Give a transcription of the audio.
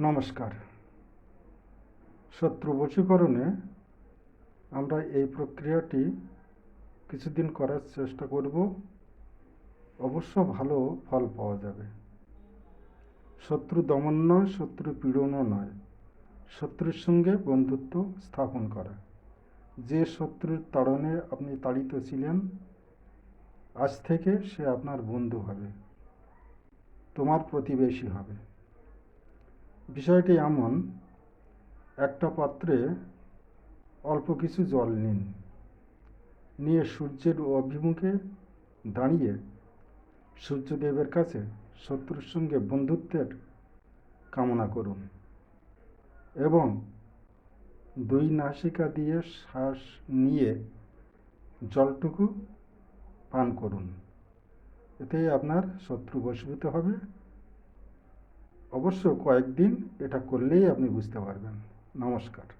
নমস্কার। শত্রু বশীকরণে আমরা এই প্রক্রিয়াটি কিছুদিন করার চেষ্টা করব। অবশ্য ভালো ফল পাওয়া যাবে। শত্রু দমন নয়, শত্রু পীড়নও নয়। শত্রুর সঙ্গে বন্ধুত্ব স্থাপন করা। যে শত্রুর তাড়নে আপনি তাড়িত ছিলেন, আজ থেকে সে আপনার বন্ধু হবে। তোমার প্রতিবেশী হবে। বিষয়টি এমন, একটা পাত্রে অল্প কিছু জল নিন। নিয়ে সূর্যের অভিমুখে দাঁড়িয়ে সূর্যদেবের কাছে শত্রুর সঙ্গে বন্ধুত্বের কামনা করুন এবং দুই নাসিকা দিয়ে শ্বাস নিয়ে জলটুকু পান করুন। এতেই আপনার শত্রু বশীভূত হবে। অবশ্য কয়েকদিন এটা করলেই আপনি বুঝতে পারবেন। নমস্কার।